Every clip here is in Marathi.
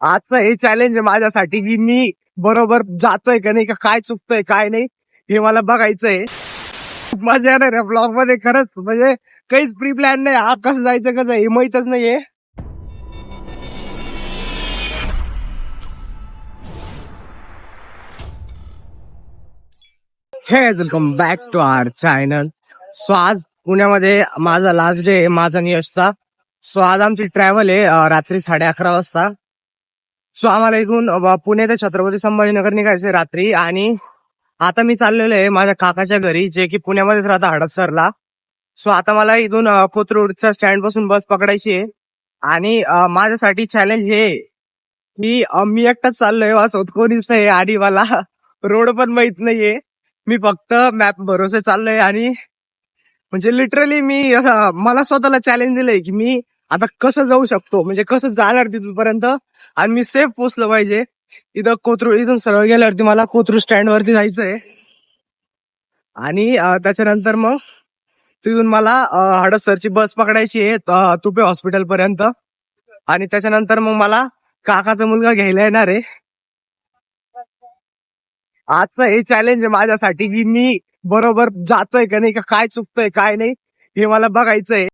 आजचं हे चॅलेंज आहे माझ्यासाठी की मी बरोबर जातोय का नाही का काय चुकतोय काय नाही हे मला बघायचंय. मजा येणार आहे ब्लॉगमध्ये खरंच. म्हणजे काहीच प्री प्लॅन नाही. हा कसं जायचं कसं हे माहितच नाहीये. हे welcome back to our channel so आज पुण्यामध्ये माझा लास्ट डे आहे माझा आणि यशचा सो आज आमची ट्रॅव्हल आहे रात्री साडे अकरा वाजता. सो आम्हाला इथून पुणे ते छत्रपती संभाजीनगर निघायचे रात्री आणि आता मी चाललेलो आहे माझ्या काकाच्या घरी जे की पुण्यामध्येच राहता हडपसरला. सो आता मला इथून कोथरूडच्या स्टँडपासून बस पकडायची आहे. आणि माझ्यासाठी चॅलेंज हे की मी एकटाच चाललोय हो, वाचवत कोणीच नाही आणि मला रोड पण माहीत नाहीये. मी फक्त मॅप भरोसे चाललोय आणि म्हणजे लिटरली मी मला स्वतःला चॅलेंज दिलंय की मी आता कसं जाऊ शकतो? म्हणजे कसं जाणार तिथपर्यंत? आणि मी सेफ पोचलं पाहिजे. इथं कोथरू इथून सरळ गेल्यावरती मला कोथरूड स्टँड वरती जायचंय. आणि त्याच्यानंतर मग तिथून मला अं, हडपसरची बस पकडायची आहे तुपे हॉस्पिटल पर्यंत. आणि त्याच्यानंतर मग मला काकाचा मुलगा घ्यायला येणार आहे. आजचं हे चॅलेंज आहे माझ्यासाठी की मी बरोबर जातोय का नाही का काय चुकतोय काय नाही हे मला बघायचंय.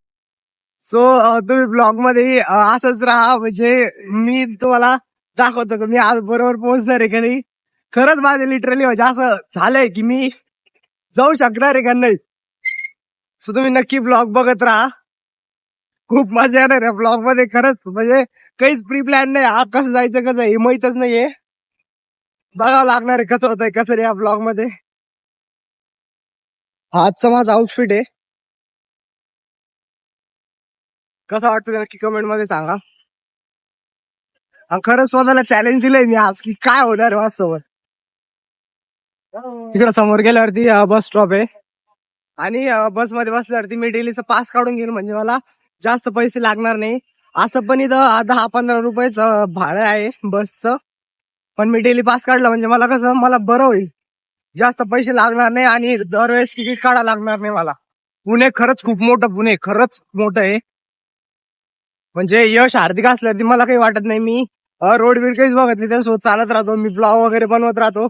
सो तुम्ही ब्लॉगमध्ये असंच राहा. म्हणजे मी तुम्हाला दाखवतो की मी आज बरोबर पोहोचणार आहे का नाही. खरंच माझे लिटरली म्हणजे असं झालंय की मी जाऊ शकणार आहे का नाही. सो तुम्ही नक्की ब्लॉग बघत राहा. खूप मजा येणार आहे ब्लॉगमध्ये खरंच. म्हणजे काहीच प्री प्लॅन नाही. हा कसं जायचं कसं हे माहितच नाहीये. बघावं लागणार आहे कसं होतंय कसं रे या ब्लॉगमध्ये आजचं आजचा माझा आउटफिट आहे. कसं वाटतं ते नक्की कमेंटमध्ये सांगा? खरंच स्वतःला चॅलेंज दिलंय मी आज की काय होणार आहे समोर तिकडे समोर गेल्यावरती बस स्टॉप आहे. आणि बसमध्ये बसल्यावरती मी डेलीचा पास काढून घेईन म्हणजे मला जास्त पैसे लागणार नाही. असं पण इथं दहा पंधरा रुपयेच भाडं आहे बसचं पण मी डेली पास काढला म्हणजे मला कसं मला बरं होईल. जास्त पैसे लागणार नाही आणि दरवेळेस तिकीट काढा लागणार नाही मला. पुणे खरंच खूप मोठं पुणे खरंच मोठं आहे. म्हणजे यश हार्दिक असलं ती मला काही वाटत नाही. मी रोड बीड काहीच बघत नाही. त्यासोबत चालत राहतो. मी ब्लॉग वगैरे बनवत राहतो.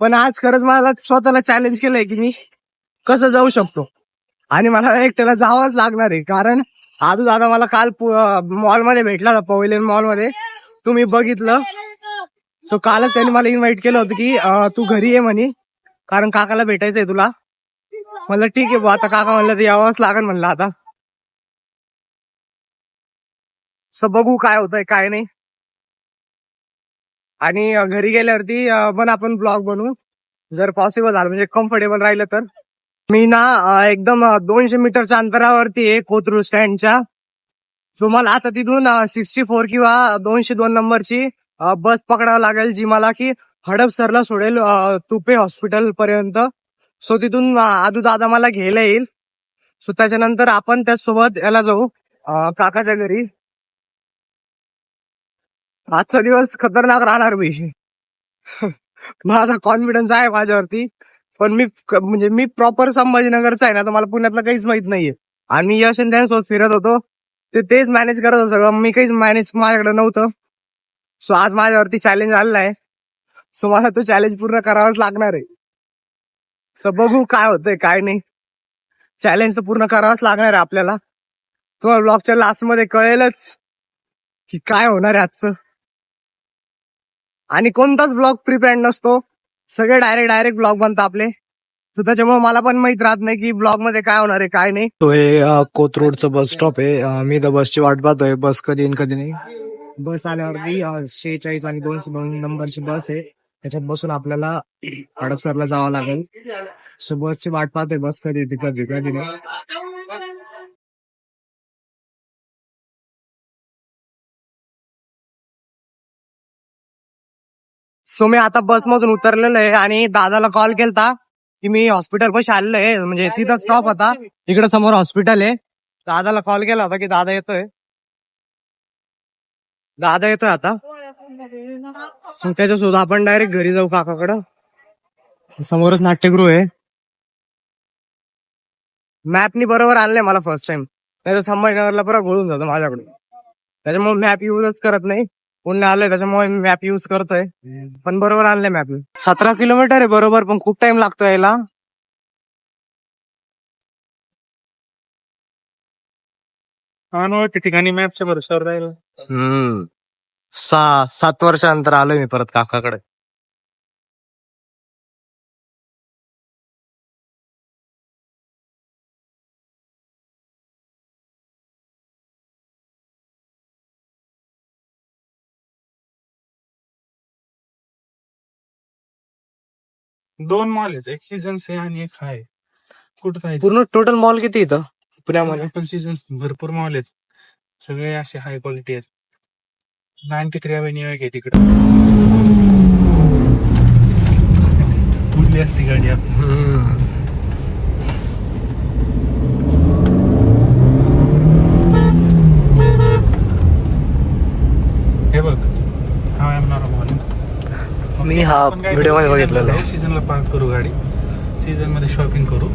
पण आज खरंच मला स्वतःला चॅलेंज केलंय की मी कसं जाऊ शकतो. आणि मला एकट्याला जावंच लागणार आहे. कारण आजू दादा मला काल मॉलमध्ये भेटला होता पवेलियन मॉलमध्ये तुम्ही बघितलं. सो कालच त्यांनी मला इन्व्हाइट केलं होतं की तू घरी ये म्हणे. कारण काकाला भेटायचंय तुला. म्हणलं ठीक आहे बुवा. आता काका म्हणलं तर यावंच लागेल. म्हणलं आता बघू काय होतंय काय नाही. आणि घरी गेल्यावरती पण आपण ब्लॉग बनवू. जर पॉसिबल झालं म्हणजे कम्फर्टेबल राहिलं तर. मी ना एकदम दोनशे मीटरच्या अंतरावरती आहे कोथरूड स्टँडच्या. सो मला आता तिथून सिक्स्टी फोर किंवा दोनशे दोन नंबरची बस पकडावं लागेल जी मला की हडपसरला सोडेल तुपे हॉस्पिटल पर्यंत. सो तिथून आदू दादा मला घ्यायला येईल. सो त्याच्यानंतर आपण त्याचसोबत याला जाऊ काकाच्या घरी. आजचा दिवस खतरनाक राहणार मी. माझा कॉन्फिडन्स आहे माझ्यावरती. पण मी क- म्हणजे मी प्रॉपर संभाजीनगरचा आहे ना तर मला पुण्यातलं काहीच माहीत नाहीये. आणि मी यश आणि त्यांच्यासोबत फिरत होतो. ते तेच मॅनेज करत होतो सगळं. मी काहीच मॅनेज माझ्याकडे नव्हतं. सो आज माझ्यावरती चॅलेंज आलेला आहे. सो मला तो चॅलेंज पूर्ण करावाच लागणार आहे. सो बघू काय होतंय काय नाही. चॅलेंज तर पूर्ण करावाच लागणार आहे आपल्याला. तुम्हाला ब्लॉगच्या लास्टमध्ये कळेलच की काय होणार आहे आजचं. आणि कोणताच ब्लॉग प्रिपेअर्ड नसतो. सगळे डायरेक्ट डायरेक्ट ब्लॉग बनतात आपले. तर त्याच्यामुळे मला पण माहीत राहत नाही की ब्लॉगमध्ये काय होणार आहे काय नाही. तो हे कोथरूडचं बस स्टॉप आहे. अ, मी तर बसची वाट पाहतोय. बस कधी येईन कधी नाही. बस आल्यावरती शेहेचाळीस आणि दोनशे दोन नंबरची बस आहे. त्याच्यात बसून आपल्याला हडपसरला जावं लागेल. सो बसची वाट पाहतोय. बस कधी येते कधी कधी नाही. सो मी आता बस मधून उतरलेलो आहे आणि दादाला कॉल केलता की मी हॉस्पिटल पाशी आलेलो आहे. म्हणजे तिथं स्टॉप होता. इकडे समोर हॉस्पिटल आहे. दादाला कॉल केला होता की दादा येतोय. दादा येतोय आता. मग त्याच्यासोबत आपण डायरेक्ट घरी जाऊ काकाकडं. समोरच नाट्यगृह आहे. मॅपनी बरोबर आणलंय मला फर्स्ट टाइम नाही तर संभाजीनगरला परत घोळून जातो माझ्याकडून. त्याच्यामुळे मॅप युजच करत नाही. पुन्हा आलोय त्याच्यामुळे मी मॅप युज करतोय. पण बरोबर आणले मॅप सतरा किलोमीटर आहे बरोबर पण खूप टाइम लागतो यायला. अनोळखी ठिकाणी मॅपच्या भरोश्यावर राहील? हम्म. सहा सात वर्षानंतर आलोय मी परत काकाकडे. दोन मॉल आहेत. एक सीझन आहे आणि एक आहे कुठं जायचं? पूर्ण टोटल मॉल किती इथं? पुण्यामध्ये? पण सीझन भरपूर मॉल आहेत. सगळे असे हाय क्वालिटी आहेत. नाईन्टी थ्री अवेन्यू आहे तिकडं. कुठली असती गाडी आपली हे बघ हा एमनारा मॉल मी हा व्हिडिओमध्ये बघितलेला आहे. सीझनला पार्क करू गाडी. सीझनमध्ये शॉपिंग करू.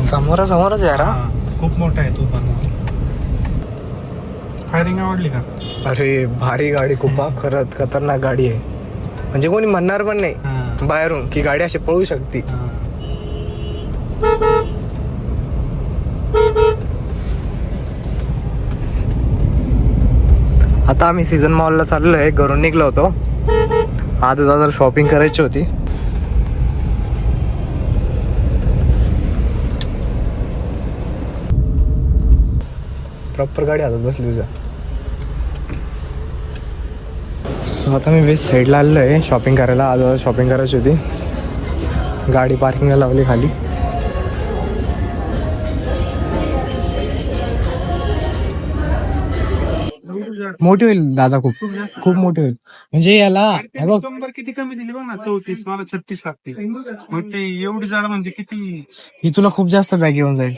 समोरा. समोरच यार हा. हा, खूप मोठा आहे तो पण. फायरिंग आवडली का? अरे भारी गाडी खूप हा, खरंच खतरनाक गाडी आहे. म्हणजे कोणी म्हणणार पण नाही हा, बाहेरून की गाडी अशी पळू शकते. हा. आता आम्ही सीझन मॉलला चाललोय घरून निघलो होतो. आज दादा शॉपिंग करायची होती. प्रॉपर गाडी हातात बसली तुझ्या. सो आता मी वेस्ट साईडला आलेलो आहे शॉपिंग करायला. आज शॉपिंग करायची होती. गाडी पार्किंगला लावली खाली. मोठी होईल दादा खूप. खूप मोठी होईल. म्हणजे याला हे बघ. नंबर किती कमी दिली बघ ना चौतीस मला छत्तीस लागते मग ते एवढी जाड म्हणजे किती? ही तुला खूप जास्त बॅग येऊन जाईल.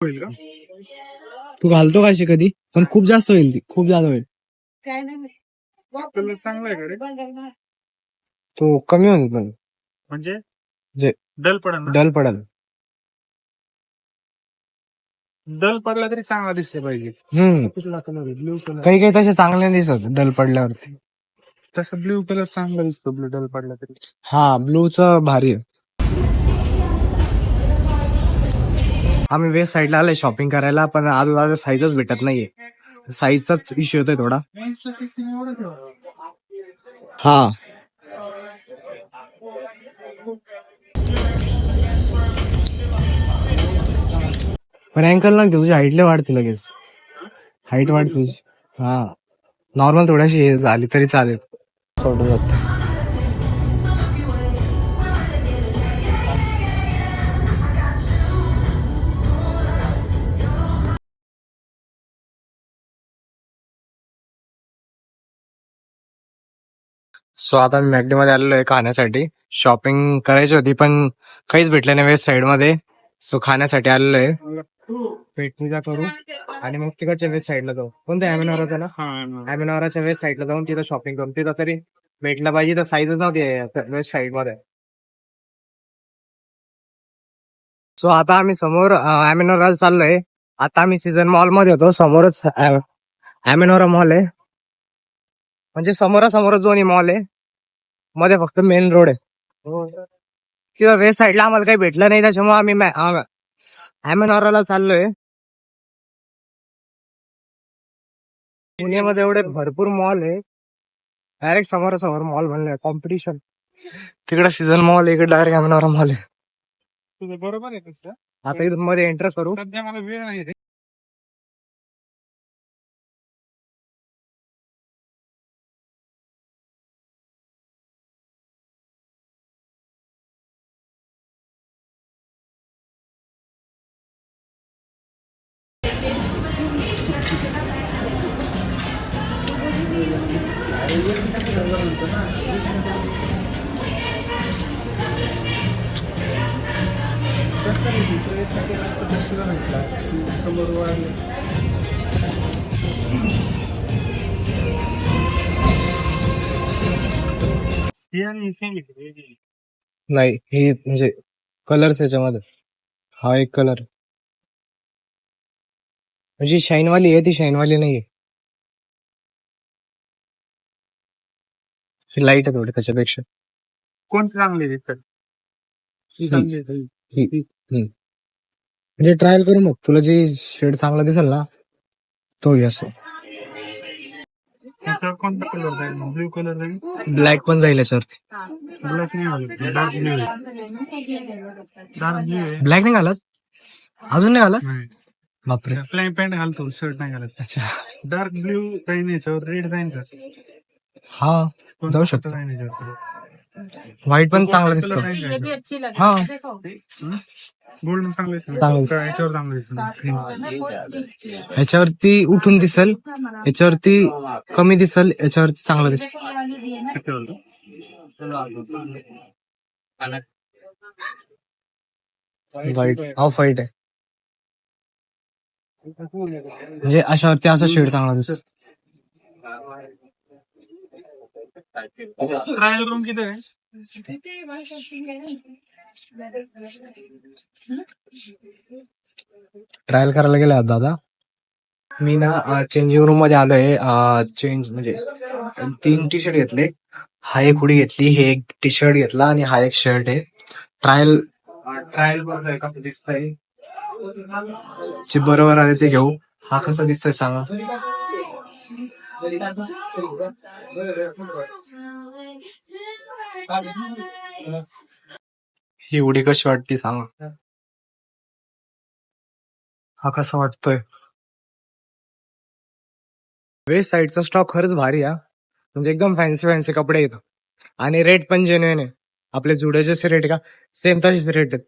होईल का? तू घालतो का अशी कधी? पण खूप जास्त होईल ती. खूप जास्त होईल. कलर चांगला आहे का रे? तो कमी होईल पण. म्हणजे? जे डल पडल डल पडल. डल पडला तरी चांगला दिसले पाहिजे. हम्म. कुठला कलर आहे ब्ल्यू कलर काही काही तसे चांगले नाही दिसत डल पडल्यावरती. तसं ब्ल्यू कलर चांगला दिसतो ब्ल्यू डल पडला तरी. हा ब्लूच भारी आहे. आम्ही वेस्ट साईडला आलोय शॉपिंग करायला पण आजूबाजू साईजच भेटत नाहीये. साईजचाच इश्यू होतोय थोडा. हा. पण अँकल ना घेऊ तुझी हाईटला वाढते लगेच. हाईट वाढते तुझी. हा. नॉर्मल थोडीशी हे झाली तरी चालेल. सोडून जात. सो आता मी मॅगडी मध्ये आलेलो आहे खाण्यासाठी. शॉपिंग करायची होती पण काहीच भेटलं नाही वेस्ट साइडमध्ये. सो खाण्यासाठी आलेलो आहे पेट पूजा करू आणि मग तिकडच्या वेस्ट साईडला जाऊ. कोणत्या अॅमेनॉर होता ना हा अॅमेनॉराच्या वेस्ट साईडला जाऊन तिथं शॉपिंग करू. तिथं तरी भेटलं पाहिजे तर साईजच नव्हती वेस्ट साईडमध्ये सो आता आम्ही समोर अॅमेनॉराला चाललोय. आता आम्ही सीझन मॉलमध्ये होतो. समोरच अॅमेनॉरा मॉल आहे. म्हणजे समोरासमोरच दोन्ही मॉल आहे. मध्ये फक्त मेन रोड आहे. किंवा वेस्ट साईडला आम्हाला काही भेटलं नाही त्याच्यामुळे आम्ही अॅमेनॉराला चाललोय. पुण्यामध्ये एवढे भरपूर मॉल आहे. डायरेक्ट समोरासमोर मॉल बनले कॉम्पिटिशन तिकडे सीझन मॉल इकडे डायरेक्ट अॅमेनॉरा मॉल आहे. तुझं बरोबर आहे आता इथून मध्ये एंटर करू. सध्या मला वेळ नाही नाही हे म्हणजे कलर्स याच्यामध्ये. हा एक कलर म्हणजे शाईनवाली आहे ती शाईनवाली नाही आहे लाइट आहे थोडी त्याच्यापेक्षा. कोण चांगली दिसतात म्हणजे ट्रायल करू मग. तुला जे शेड चांगला दिसेल ना तो घे असं. त्याच्यावर कोणता कलर जाईल? ब्ल्यू कलर जाईल? ब्लॅक पण जाईल याच्यावरती. ब्लॅक नाही घालत डार्क ब्ल्यू आहे. डार्क ब्ल्यू आहे. ब्लॅक नाही घालत? अजून नाही घालत? नाही. बापरे. प्लेन पॅन्ट घालतो शर्ट नाही घालत. अच्छा. डार्क ब्ल्यू काही नाही याच्यावर रेड जाईल का हा कोणता जाऊ शकतो. याच्यावर? व्हाईट पण चांगला दिसतो. हा चांगलं दिसतं. चांगलं दिसतं. का याच्यावर चांगलं दिसतं याच्यावरती उठून दिसल. याच्यावरती कमी दिसल. याच्यावरती चांगलं दिसल. व्हाईट ऑफ व्हाईट आहे. म्हणजे अशावरती असा शेड चांगला दिसतो ट्रायल रूम किती आहे? ट्रायल करायला गेला दादा? मी ना चेंजिंग रूममध्ये आलोय. चेंज म्हणजे तीन टी शर्ट घेतले. हा एक हुडी घेतली हे एक टी शर्ट घेतला आणि हा एक शर्ट आहे. ट्रायल ट्रायल बरोबर का दिसतंय. बरोबर आले ते घेऊ. हा कसा दिसतोय सांगा? ही उडी कशी वाटते सांगा. हा कसा वाटतोय? वेस्ट साईडचा स्टॉक खरंच भारी आहे हा. म्हणजे एकदम फॅन्सी फॅन्सी कपडे येतात आणि रेट पण जेन्युइन आहे. आपले जुड्याचे रेट का? सेम तसेच रेट आहेत.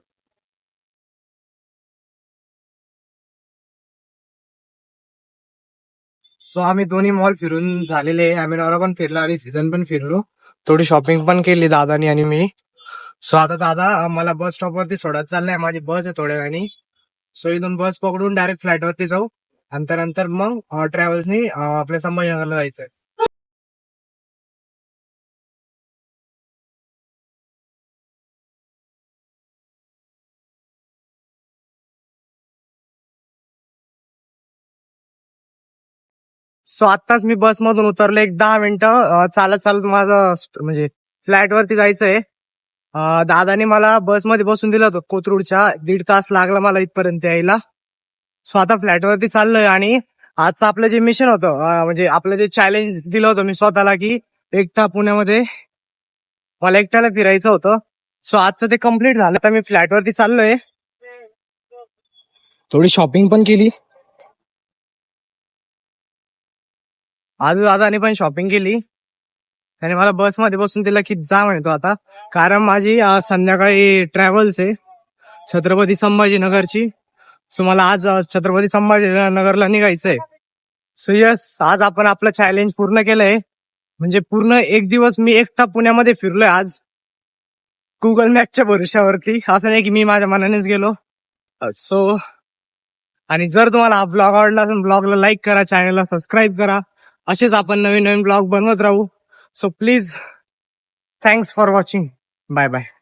सो आम्ही दोन्ही मॉल फिरून झालेले आहे. आम्ही नवरा पण फिरलो आणि सीझन पण फिरलो. थोडी शॉपिंग पण केली दादानी आणि मी. सो आता दादा मला बस स्टॉप वरती सोडत चाललाय. माझी बस आहे थोड्या वेळाने. सो इथून बस पकडून डायरेक्ट फ्लॅटवरती जाऊ. आणि त्यानंतर मग ट्रॅव्हल्सनी आपल्या संभाजीनगरला जायचंय. सो आत्ताच मी बस मधून उतरलो एक दहा मिनिटं. चालत चालत माझं म्हणजे फ्लॅट वरती जायचंय. दादाने मला बसमध्ये बसून दिलं होतं. कोथरूडच्या दीड तास लागला मला इथपर्यंत यायला. सो आता फ्लॅटवरती चाललोय आणि आजचं आपलं जे मिशन होतं म्हणजे आपलं जे चॅलेंज दिलं होतं मी स्वतःला की एकटा पुण्यामध्ये मला एकट्याला फिरायचं होतं. सो आजचं ते कंप्लीट झालं. आता मी फ्लॅटवरती चाललोय. थोडी शॉपिंग पण केली. आज दादाने पण शॉपिंग केली. त्याने मला बसमध्ये बसून दिलं की जा म्हणतो आता. कारण माझी संध्याकाळी ट्रॅव्हल्स आहे छत्रपती संभाजीनगरची. सो मला आज छत्रपती संभाजीनगरला निघायचंय. सो यस आज आपण आपलं चॅलेंज पूर्ण केलंय. म्हणजे पूर्ण एक दिवस मी एकटा पुण्यामध्ये फिरलोय आज. गुगल मॅपच्या भरोश्यावरती. असं नाही की मी माझ्या मनानेच गेलो. सो आणि जर तुम्हाला हा ब्लॉग आवडला असेल ब्लॉगला लाईक करा चॅनलला सबस्क्राईब करा. असेच आपण नवीन नवीन ब्लॉग बनवत राहू. So please, thanks for watching. Bye bye.